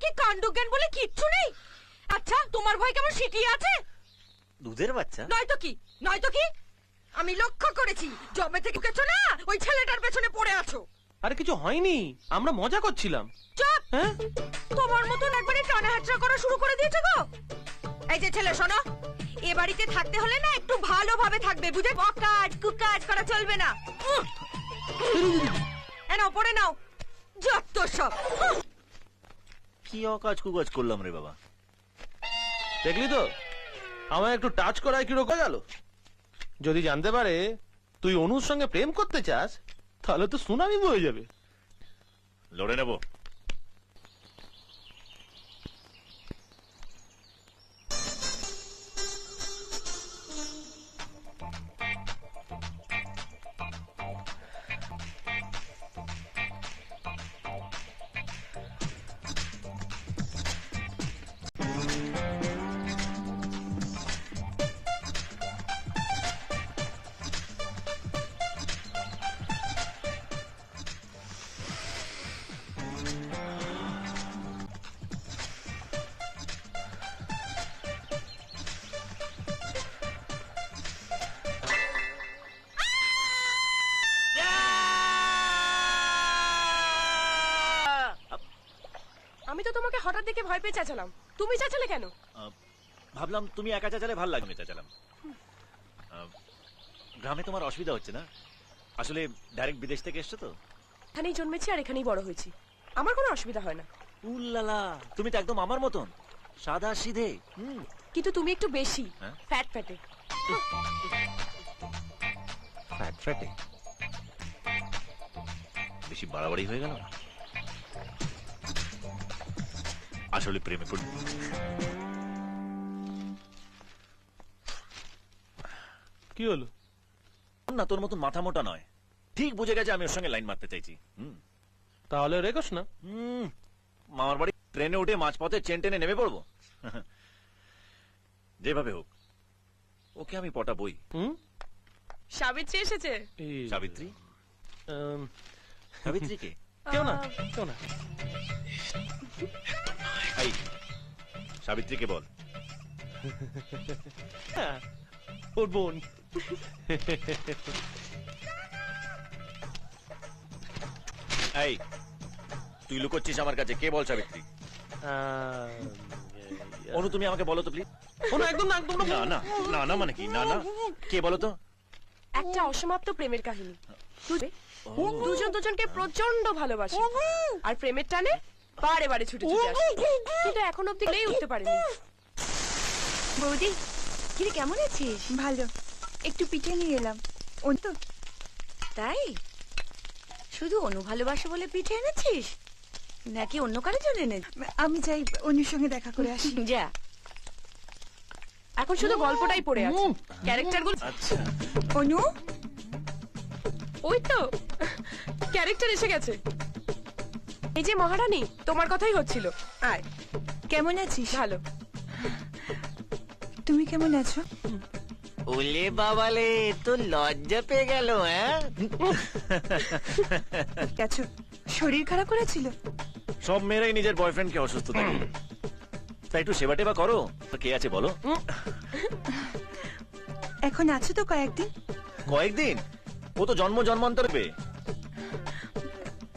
কি কাণ্ডজ্ঞান বলে কিচ্ছু নেই? আচ্ছা তোমার ভয় কেমন সিটি আছে? দুধের বাচ্চা? নয়তো কি? নয়তো কি? আমি লক্ষ্য করেছি জবে থেকে ঢুকেছো না? ওই ছেলেটার পেছনে পড়ে আছো। আরে কিছু হয়নি। আমরা মজা করছিলাম। চুপ! হ্যাঁ? তোমার মতন একবারে টানা হাতড়া করা শুরু করে দিয়েছ গো! এই যে ছেলে শোনো। এ বাড়িতে থাকতে হলে না একটু ভালোভাবে থাকবে বুঝে? বকাজ কুকাজ করা চলবে না। উহ! এ নাও পড়ে নাও। যত সব! কি অকাজ কুকাজ করলাম রে বাবা? দেখলি তো? আমায় একটু টাচ করায় কি রোকা গেল? যদি জানতে পারে, তুই অনুর সঙ্গে প্রেম করতে চাস, তাহলে তো সুনামি বয়ে যাবে। লড়ে নেব। দেখে ভয় পেয়ে চেঁচালাম। তুমি চেঁচালে কেন? ভাবলাম তুমি একা চাচালে ভালো লাগবে চাচালাম। গ্রামে তোমার অসুবিধা হচ্ছে না? আসলে ডাইরেক্ট বিদেশ থেকে এসছো তো? এখানেই জন্মেছি আর এখানেই বড় হয়েছি। আমার কোনো অসুবিধা হয় না। উল্লালা তুমি তো একদম আমার মতন। সাদা সিধে। হুম। কিন্তু তুমি একটু বেশি। হ্যাঁ? ফ্যাট ফ্যাটে। ফ্যাট ফ্যাটে? বেশি বাড়াবাড়ি হয়ে গেল? না আসলে প্রেমে পড়ি। কি হলো? না তোর মতন মাথা মোটা নয়। ঠিক বুঝে গেছে আমি ওর সঙ্গে লাইন মারতে চাইছি। হুম। তাহলে রেখোস না। হুম, মামার বাড়ি ট্রেনে উঠে মাঝপথে চেন টেনে নেমে পড়ব। যেভাবে হোক ওকে আমি পটাবই। হুম? সাবিত্রী এসেছে? সাবিত্রী? সাবিত্রী কে? কেউ না কেউ না। এই সাবিত্রীকে বল। হ্যাঁ, ওর বোন। এই তুই লুকোচ্ছিস আমার কাছে কে বল সাবিত্রী? অনু তুমি আমাকে বলো তো প্লিজ একদম না একদম না না না মানে কি? না না। কে বলো তো? একটা অসমাপ্ত প্রেমের কাহিনী। দুজনে- দুজন দুজনকে প্রচণ্ড ভালোবাসে। আর প্রেমের টানে বারে বারে ছুটে ছুটে আসে কিন্তু এখন অব্দি গলেই উঠতে পারেনি। বৌদি কিরে কেমন আছিস? ভালো। একটু পিঠে নিয়ে এলাম। ও তো। তাই? শুধু অনু ভালোবাসে বলে পিঠে এনেছিস? নাকি অন্য কারোর জন্য এনে আমি যাই অনুর সঙ্গে দেখা করে আসি। যা। এখন শুধু গল্পটাই পড়ে আছে। ক্যারেক্টারগুলো আচ্ছা। অনু? ওই তো। ক্যারেক্টার এসে গেছে। এই যে মহারানী তোমার কথাই হচ্ছিল। আয়। কেমন আছিস? ভালো। তুমি কেমন আছো? ওলে বাবালে তো লজ্জা পেয়ে গেল হ্যাঁ? আছো শরীর খারাপ করেছিল? সব মেয়েরাই নিজের বয়ফ্রেন্ডকে অসুস্থ থাকে। তাই একটু সেবা টেবা করো তো কে আছে বলো? এখন আছো তো কয়েকদিন? কয়েকদিন? ও তো জন্ম জন্মান্তর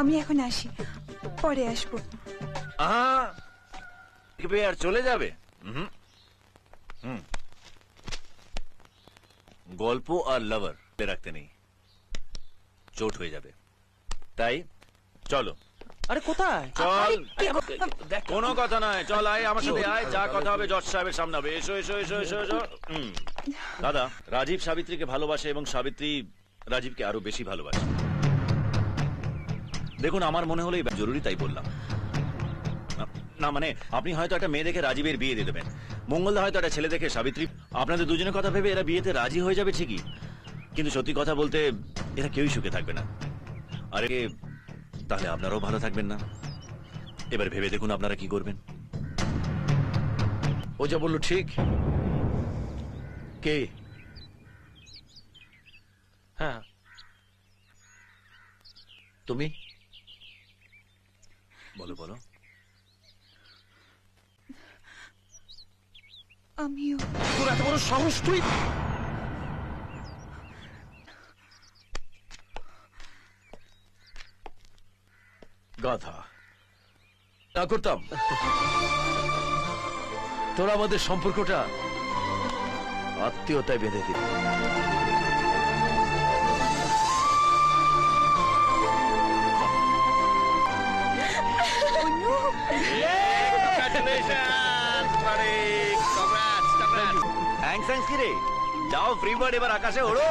আমি এখন আসি। পরে আসব। আর চলে যাবে? হুম হুম। গল্প আর লাভার রাখতে নেই। চোট হয়ে যাবে। তাই চলো। আরে কোথায়? চল। কোনো কথা নয়। চল আয় আমার সাথে আয়। যা কথা হবে জজ সাহেবের সামনে হবে। এসো এসো এসো এসো এসো। দাদা রাজীব সাবিত্রীকে ভালোবাসে এবং সাবিত্রী রাজীবকে আরও বেশি ভালোবাসে। দেখুন আমার মনে হলো এই জরুরি তাই বললাম। না- না মানে আপনি হয়তো একটা মেয়ে দেখে রাজীবের বিয়ে দিয়ে দেবেন। মঙ্গলদা হয়তো একটা ছেলে দেখে সাবিত্রী। আপনাদের দুজনের কথা ভেবে এরা বিয়েতে রাজি হয়ে যাবে ঠিকই। কিন্তু সত্যি কথা বলতে এরা কেউই সুখে থাকবে না। আরে তাহলে আপনারাও ভালো থাকবেন না। এবার ভেবে দেখুন আপনারা কি করবেন। ও যা বলল ঠিক। কে? হ্যাঁ। তুমি? বলো বলো। আমিও। তোর এত বড় সাহস তুই? গাধা। তা করতাম। তোরা আমাদের সম্পর্কটা আত্মীয়তায় বেঁধে দিবি যাও ফ্রি বার্ড এবার আকাশে ওড়ো।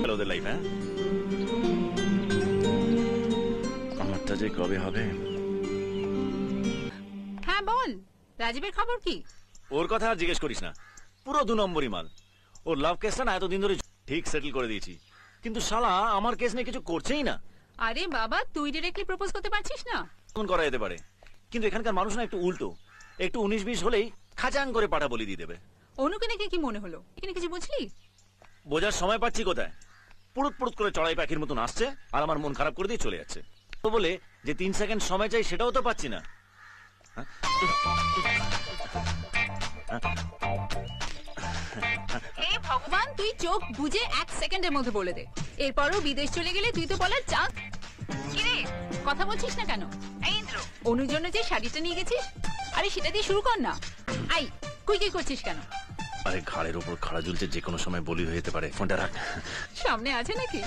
হ্যালো ওদের লাইফ হ্যাঁ আমারটা যে কবে হবে? হ্যাঁ বল। রাজীবের খবর কি? ওর কথা আর জিজ্ঞেস করিস না। পুরো দু নম্বরই মাল। ওর লাভ কেসটা না এতদিন ধরে ঠিক সেটেল করে দিয়েছি। কিন্তু শালা আমার কেস নিয়ে কিছু করছেই না। আরে বাবা তুই ডিরেক্টলি প্রপোজ করতে পারছিস না? এমন করা যেতে পারে। কিন্তু এখানকার মানুষ না একটু উল্টো। একটু উনিশ বিশ হলেই খাচাং করে পাঠা বলি দিয়ে দেবে। অনুকে দেখে কি মনে হলো? এখানে কিছু বুঝলি? বোঝার সময় পাচ্ছি কোথায়? পুরুত পুরুত করে চড়াই পাখির মতন আসছে আর আমার মন খারাপ করে দিয়ে চলে যাচ্ছে। তো বলে যে তিন সেকেন্ড সময় চাই সেটাও তো পাচ্ছি না। হে ভগবান তুই চোখ বুঝে এক সেকেন্ডের মধ্যে বলে দে। এরপরও বিদেশ চলে গেলে তুই তো বলার চাঁদ কিরে কথা বলছিস না কেন? এই ইন্দ্র। অনুর জন্য যে শাড়িটা নিয়ে গেছিস? আরে সেটা দিয়ে শুরু কর না। আই কুই কি করছিস কেন? আরে ঘাড়ের উপর খাড়া ঝুলছে যে কোনো সময় বলি হয়ে যেতে পারে। ফোনটা রাখ। সামনে আছে নাকি?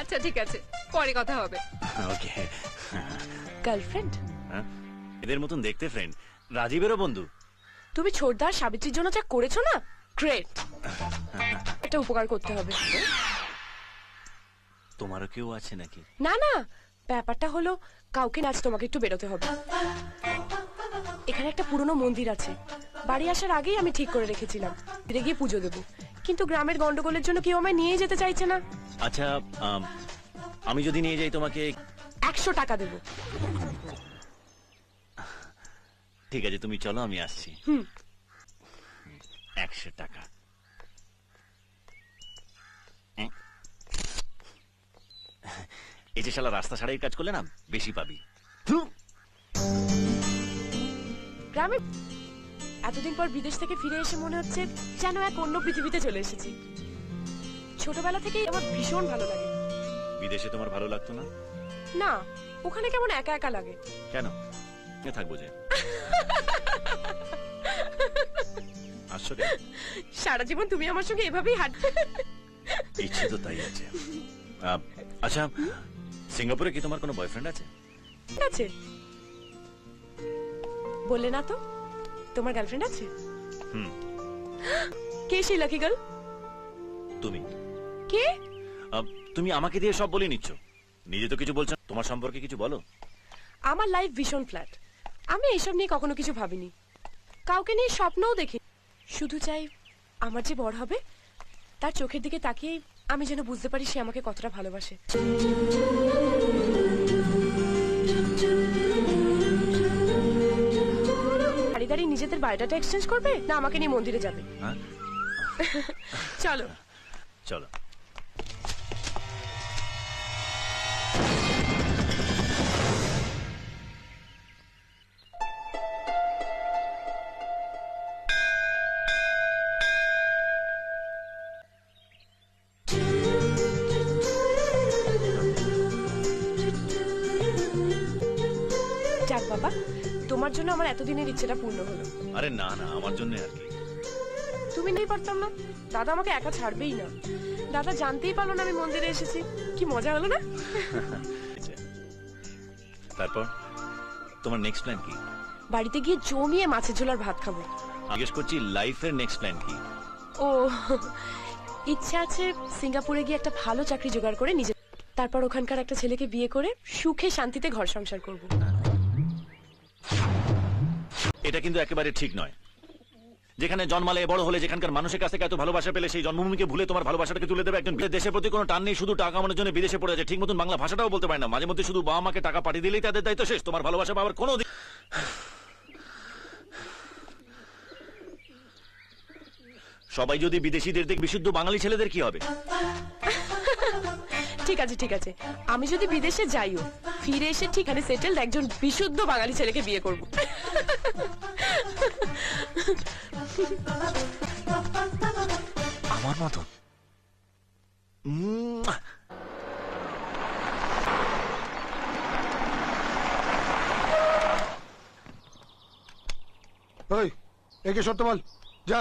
আচ্ছা ঠিক আছে। পরে কথা হবে। ওকে। গার্লফ্রেন্ড হ্যাঁ? এদের মতন দেখতে ফ্রেন্ড রাজীবেরও বন্ধু। তুমি ছোটদার সাবিত্রীর জন্য যা করেছ না গ্রেট একটা উপকার করতে হবে। তোমারও কেউ আছে নাকি? না না ব্যাপারটা হলো কাউকে নাচ তোমাকে একটু বেরোতে হবে। এখানে একটা পুরনো মন্দির আছে। বাড়ি আসার আগেই আমি ঠিক করে রেখেছিলাম। ফিরে গিয়ে পুজো দেবো। কিন্তু গ্রামের গন্ডগোলের জন্য কেউ আমায় নিয়ে যেতে চাইছে না। আচ্ছা আম, আমি যদি নিয়ে যাই তোমাকে একশো টাকা দেবো। ঠিক আছে তুমি চলো আমি আসছি। হুম। একশো টাকা। এই যে শালা রাস্তা ছাড়াই কাজ করলে না বেশি পাবি। গ্রামে এতদিন পর বিদেশ থেকে ফিরে এসে মনে হচ্ছে যেন এক অন্য পৃথিবীতে চলে এসেছি। ছোটবেলা থেকেই আমার ভীষণ ভালো লাগে। বিদেশে তোমার ভালো লাগতো না? না ওখানে কেমন একা একা লাগে। কেন? থাকব যে? কেন? সারা জীবন তুমি আমার সঙ্গে এভাবেই হাঁট ইচ্ছে তো তাই আছে। আচ্ছা সিঙ্গাপুরে কি তোমার কোনো বয়ফ্রেন্ড আছে? আছে। বললে না তো তোমার গার্লফ্রেন্ড আছে? হুম। কে সেই লাকি গার্ল তুমি। কে? তুমি আমাকে দিয়ে সব বলে নিচ্ছ। নিজে তো কিছু বলছো না। তোমার সম্পর্কে কিছু বলো। আমার লাইফ ভীষণ ফ্ল্যাট আমি এইসব নিয়ে কখনো কিছু ভাবিনি। কাউকে নিয়ে স্বপ্নও দেখি শুধু চাই আমার যে বড় হবে তার চোখের দিকে তাকিয়ে আমি যেন বুঝতে পারি সে আমাকে কতটা ভালোবাসে। দাঁড়িয়ে নিজেদের বায়োডাটা এক্সচেঞ্জ করবে না আমাকে নিয়ে মন্দিরে যাবে? হ্যাঁ? চলো। চলো। তোমার জন্য আমার এতদিনের ইচ্ছেটা পূর্ণ হলো। আরে না না আমার জন্য আর কি। তুমি নেই পারতাম না। দাদা আমাকে একা ছাড়বেই না। দাদা জানতেই পারল না আমি মন্দিরে এসেছি। কি মজা হলো না। তারপর? তোমার নেক্সট প্ল্যান কি? বাড়িতে গিয়ে জমিয়ে মাছের ঝোলার ভাত খাব। জিজ্ঞেস করছি লাইফের নেক্সট প্ল্যান কি? ও ইচ্ছা আছে সিঙ্গাপুরে গিয়ে একটা ভালো চাকরি জোগাড় করে নিজে তারপর ওখানকার একটা ছেলেকে বিয়ে করে সুখে শান্তিতে ঘর সংসার করব। এটা কিন্তু একেবারে ঠিক নয়। যেখানে জন্মালে বড় হলে যেখানকার মানুষের কাছ এত ভালোবাসা পেলে সেই জন্মভূমিকে ভুলে তোমার ভালোবাসাটাকে তুলে দেবে একজন দেশের প্রতি কোনো টান নেই, শুধু টাকা কামানোর জন্য বিদেশে পড়ে আছে। ঠিক মতন বাংলা ভাষাটাও বলতে পারে না। মাঝে মধ্যে শুধু বাবা মাকে টাকা পাঠিয়ে দিলেই তাদের দায়িত্ব শেষ। তোমার ভালোবাসা পাওয়ার কোনো দিক- সবাই যদি বিদেশিদের দেখ বিশুদ্ধ বাঙালি ছেলেদের কি হবে? ঠিক আছে ঠিক আছে। আমি যদি বিদেশে যাইও, ফিরে এসে ঠিকানে সেটেলড একজন বিশুদ্ধ বাঙালি ছেলেকে বিয়ে করব। আমার মতন এই একে সত্য বল যা।